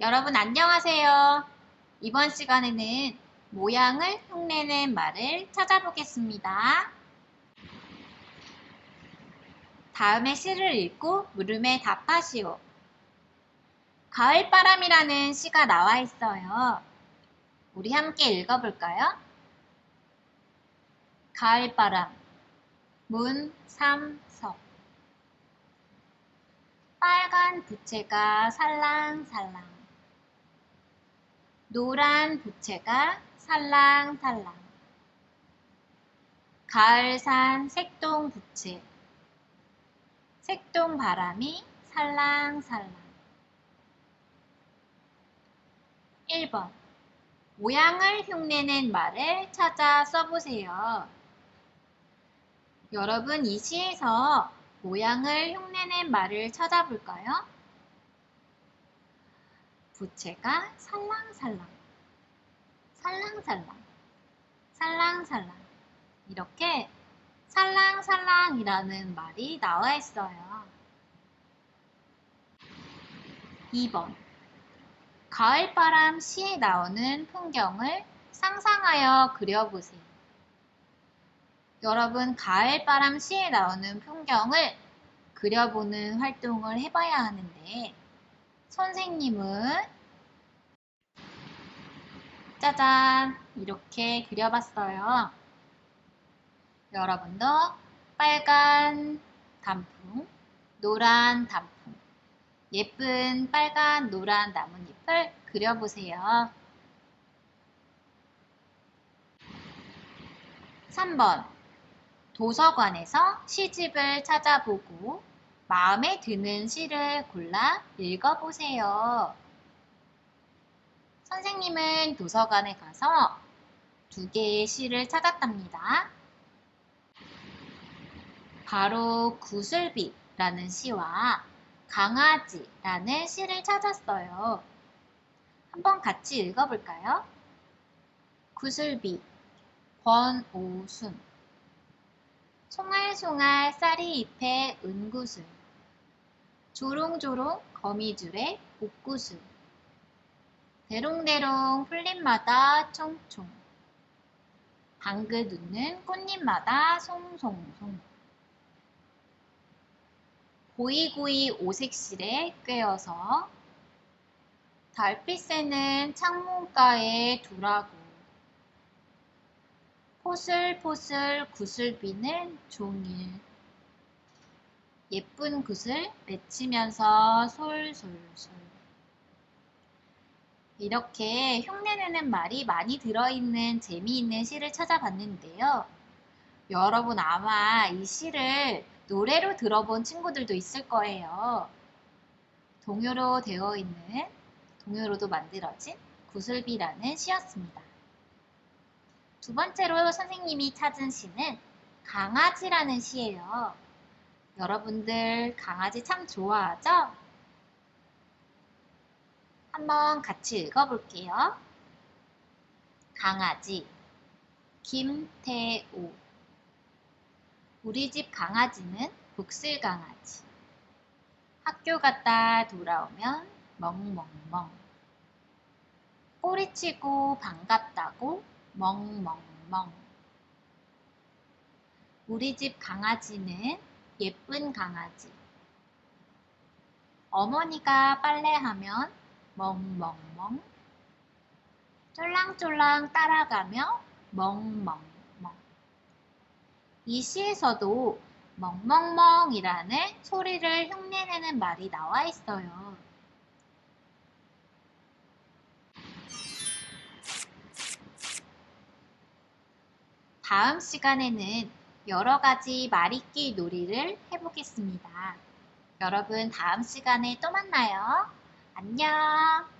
여러분 안녕하세요. 이번 시간에는 모양을 흉내낸 말을 찾아보겠습니다. 다음에 시를 읽고 물음에 답하시오. 가을바람이라는 시가 나와 있어요. 우리 함께 읽어볼까요? 가을바람. 문삼석. 빨간 부채가 살랑살랑. 노란 부채가 살랑살랑. 가을산 색동 부채. 색동 바람이 살랑살랑. 1번. 모양을 흉내낸 말을 찾아 써보세요. 여러분 이 시에서 모양을 흉내낸 말을 찾아볼까요? 부채가 살랑살랑, 살랑살랑, 살랑살랑 이렇게 살랑살랑이라는 말이 나와 있어요. 2번 가을바람 시에 나오는 풍경을 상상하여 그려보세요. 여러분 가을바람 시에 나오는 풍경을 그려보는 활동을 해봐야 하는데 선생님은 짜잔 이렇게 그려봤어요. 여러분도 빨간 단풍, 노란 단풍, 예쁜 빨간 노란 나뭇잎을 그려보세요. 3번 도서관에서 시집을 찾아보고 마음에 드는 시를 골라 읽어보세요. 선생님은 도서관에 가서 두 개의 시를 찾았답니다. 바로 구슬비라는 시와 강아지라는 시를 찾았어요. 한번 같이 읽어볼까요? 구슬비 권오순 송알송알 쌀이 잎에 은구슬. 조롱조롱 거미줄에 옥구슬. 대롱대롱 풀잎마다 총총. 방긋 웃는 꽃잎마다 송송송. 고이고이 오색실에 꿰어서 달빛 새는 창문가에 두라고 포슬포슬 구슬비는 종일 예쁜 구슬 맺히면서 솔솔솔 이렇게 흉내내는 말이 많이 들어있는 재미있는 시를 찾아봤는데요. 여러분 아마 이 시를 노래로 들어본 친구들도 있을 거예요. 동요로 되어 있는 동요로도 만들어진 구슬비라는 시였습니다. 두 번째로 선생님이 찾은 시는 강아지라는 시예요. 여러분들 강아지 참 좋아하죠? 한번 같이 읽어볼게요. 강아지 김태우 우리 집 강아지는 복슬 강아지 학교 갔다 돌아오면 멍멍멍 꼬리치고 반갑다고 멍멍멍. 우리 집 강아지는 예쁜 강아지. 어머니가 빨래하면 멍멍멍. 쫄랑쫄랑 따라가며 멍멍멍. 이 시에서도 멍멍멍이라는 소리를 흉내내는 말이 나와 있어요. 다음 시간에는 여러 가지 말잇기 놀이를 해보겠습니다. 여러분 다음 시간에 또 만나요. 안녕.